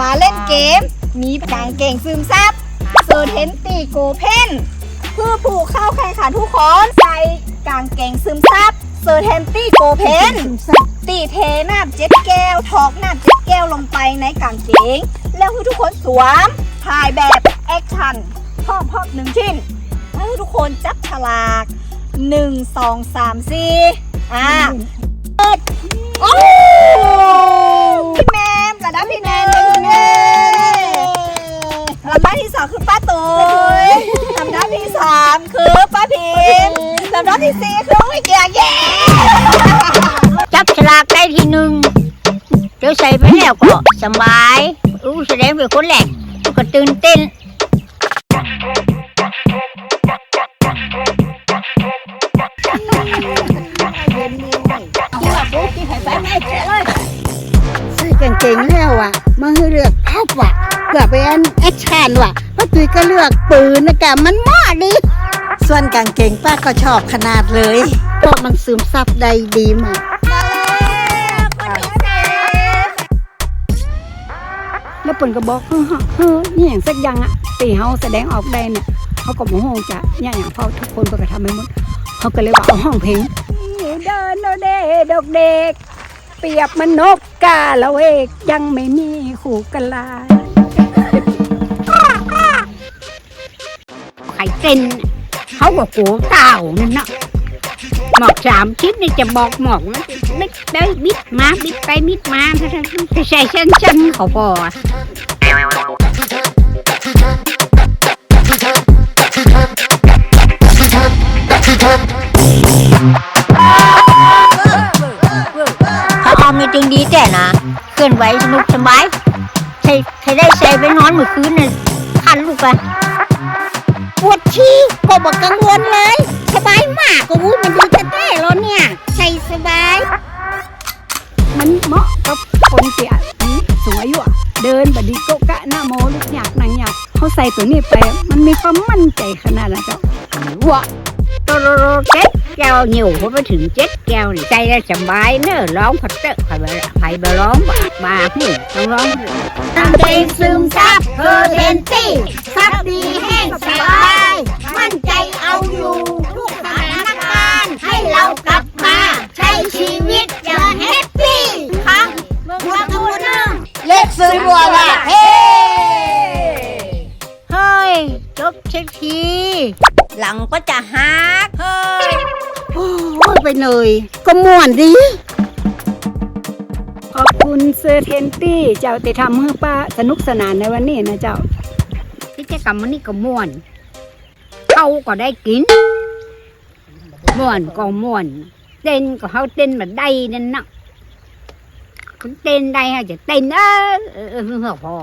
มาเล่นเกมมีกางเก่งซึมซับเซอร์เทนตีโกเพนเพื่อผู้เข้าแข่งขันทุกคนใส่กางเก่งซึมซับเซอร์เทนตีโกเพนตีเทน้ำเจ็ดแก้วทอกน้ำเจ็ดแก้วลงไปในกางเกง แล้วให้ทุกคนสวมถ่ายแบบแอคชั่นพอมพอมหนึ่งชิ้นให้ทุกคนจับฉลากหนึ่งสองสามสี่อ่าเปิดโอ้ มลำดับที่สี่คือน้องวิเกียร์เย้จับฉลากได้ทีหนึ่งเดี๋ยวใส่ไปแล้วก็สบายรู้แสดงเป็นคนแรกก็ตื่นเต้นใส่กางเกงแล้วอะมาให้เลือกท็อปว่ะเพื่อไปอันแอคชั่นว่ะป้าตุ้ยก็เลือกปืนนะแกมันมาะดิ ส่วนกางเกงป้าก็ชอบขนาดเลยเพราะมันซึมซับได้ดีมากแล้วเปิ่นก็บอกเฮ้อเฮ้อนี่อย่างสักอย่างอะตีเฮาแสดงออกได้เนี่ยเขาก็บ่ฮู้จะเนี่ยอย่างเพราะทุกคนเพิ่นก็ทำให้หมดเขาก็เลยว่าเอาห้องเพลงเดินโดเดดอกเด็ก เปรียบมันนกกาละเวกยังไม่มีขู่กะลายไข่เต้น เขาก็โกเต่านั่นนะหมอกสามชิ้นนี่จะบอกหมอกนะบิดไปบิดมาบิดไปบิดมาถ้าถ้าถ้าใส่เส้นชั้นเขาพอถ้าเอามีตึงดีแต่นะเคลื่อนไหวสนุกสบายใครใครได้ใส่ไปนอนเมื่อคืนน่ะคันลูกไป ปวดชี้ก็บอกกังวลเลย สบายมากก็วุ้ยมันดูเท่ๆแล้วเนี่ย ใช่สบาย มันเหมาะกับคนเสียสูงอายุเดินบดีโกกะหน้าโมลูกหยากนางหยากเขาใส่ตัวนี้ไป มันมีความมั่นใจขนาดนั้นเจ้าวะตโรโรเจ็ด แก้วเหนียวพอไปถึงเจ็ดแก้วนี่ใจได้สบายเนอะร้องผัดเตอะใครไปใครไปร้องบาบาหูต้องร้องกางเกงซึมซับเซอร์เทนตีซับดีแห้งสบายมั่นใจเอาอยู่ทุกสถานการณ์ให้เรากลับมาใช้ชีวิตอย่างแฮปปี้ครั้งเมืองวัตูนึงเล็กซื้อบัวละเฮ้เฮ้ยจบเช็คทีหลังก็จะหักเฮ้ย โอ้ยไปเลย ก็ม่วนดี ขอบคุณเซอร์เทนตี้เจ้าที่ทำให้ป้าสนุกสนานในวันนี้นะเจ้ากิจกรรมวันนี้ก็ม่วนเขาก็ได้กินม่วนก็ม่วนเต้นก็เขาเต้นแบบได้นั่นนะคนเต้นได้เขาจะเต้นเออเออพอ